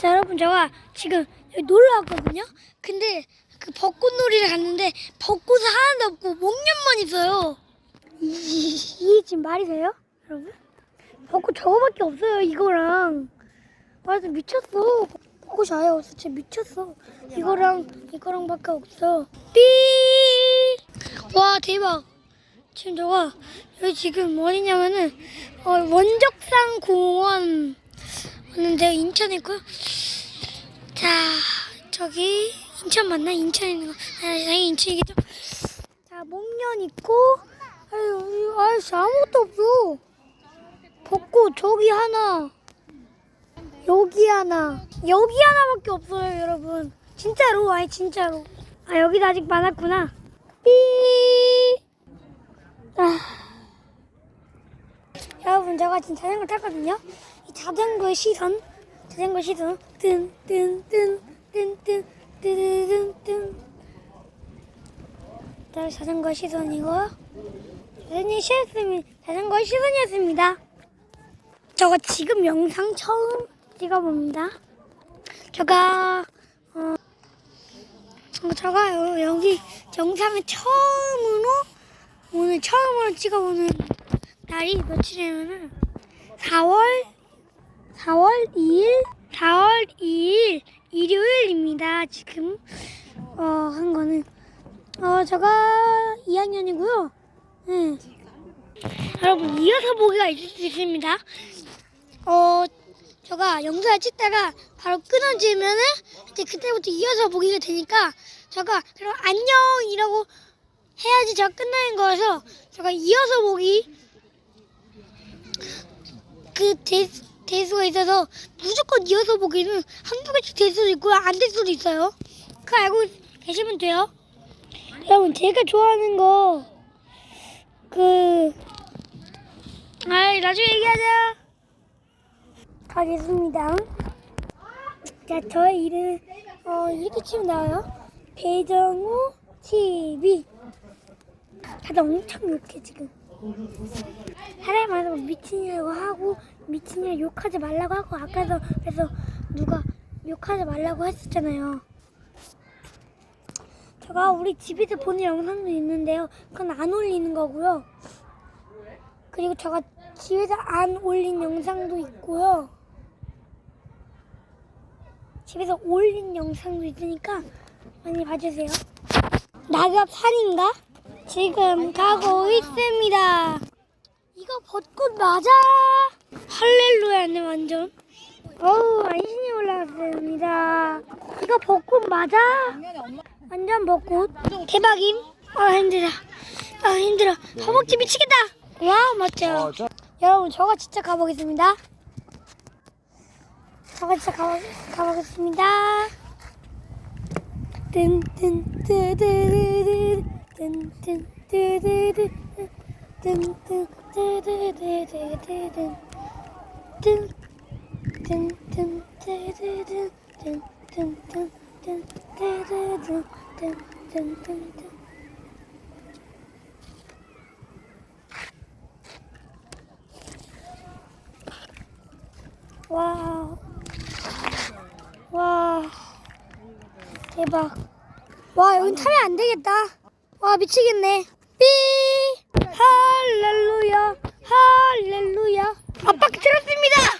자 여러분 제가 지금 여기 놀러 왔거든요. 근데 그 벚꽃놀이를 갔는데 벚꽃은 하나도 없고 목련만 있어요. 이- 이게 지금 말이 돼요? 여러분? 벚꽃 저거밖에 없어요 이거랑. 맞아 미쳤어. 벚꽃이 아예 없어 진짜 미쳤어. 이거랑 이거랑밖에 없어. 삐. 와 대박. 지금 저가 여기 지금 어디냐면은 어, 원적산 공원 왔는데 인천에 있고요. 자 저기 인천 맞나? 인천에 있는 거. 아, 인천이겠죠. 자 목련 있고 아유 아유 아무것도 없어. 벚꽃 저기 하나 여기 하나 여기 하나밖에 없어요 여러분. 진짜로 아니 진짜로. 아 여기도 아직 많았구나. 삐. 아. 여러분 제가 지금 자전거 탔거든요. 이 자전거의 시선, 자전거 시선, 뜬뜬뜬뜬뜬뜬뜬뜬. 자 자전거 시선이고요. 자전거 시선이 자전거 시선이었습니다. 저가 지금 영상 처음 찍어봅니다. 제가 어, 어, 제가 여- 여기 영상을 처음으로 오늘 처음으로 찍어보는 날이 며칠이냐면은 4월 4월 2일 4월 2일 일요일입니다. 지금 어, 한 거는 어 제가 2학년이고요. 네. 여러분 이어서 보기가 있을 수 있습니다. 어 제가 영상을 찍다가 바로 끊어지면은 이제 그때부터 이어서 보기가 되니까 제가 그럼 안녕 이라고 해야지 제가 끝나는 거여서 제가 이어서 보기 그 대, 대수가 있어서 무조건 이어서 보기는 한두 개씩 될 수도 있고요. 안될 수도 있어요. 그거 알고 계시면 돼요. 여러분 제가 좋아하는 거 그 아이 나중에 얘기하자. 가겠습니다. 자 저의 이름 어 이렇게 치면 나와요. 배정우 TV 다들 엄청 욕해 지금 많아서 미친이라고 하고 미친이라 욕하지 말라고 하고 아까도 그래서 누가 욕하지 말라고 했었잖아요. 제가 우리 집에서 보는 영상도 있는데요. 그건 안 올리는 거고요. 그리고 제가 집에서 안 올린 영상도 있고요. 집에서 올린 영상도 있으니까 많이 봐주세요. 낙엽 산인가? 지금 가고 있습니다. 이거 벚꽃 맞아? 할렐루야네 완전. 어우 안신이 올라왔습니다. 이거 벚꽃 맞아? 완전 벚꽃. 대박임. 아 힘들어. 아 힘들어. 허벅지 미치겠다. 와 멋져. 여러분 저거 진짜 가보겠습니다. 저거 진짜 가보, 가보겠습니다. 뜬뜬뜨드르르 뜬뜬뜨드르르 뜬뜬뜨 와우 와 대박. 와 여기 타면 안 되겠다. 와, 미치겠네. 삐! 할렐루야, 할렐루야. 아빠 들었습니다!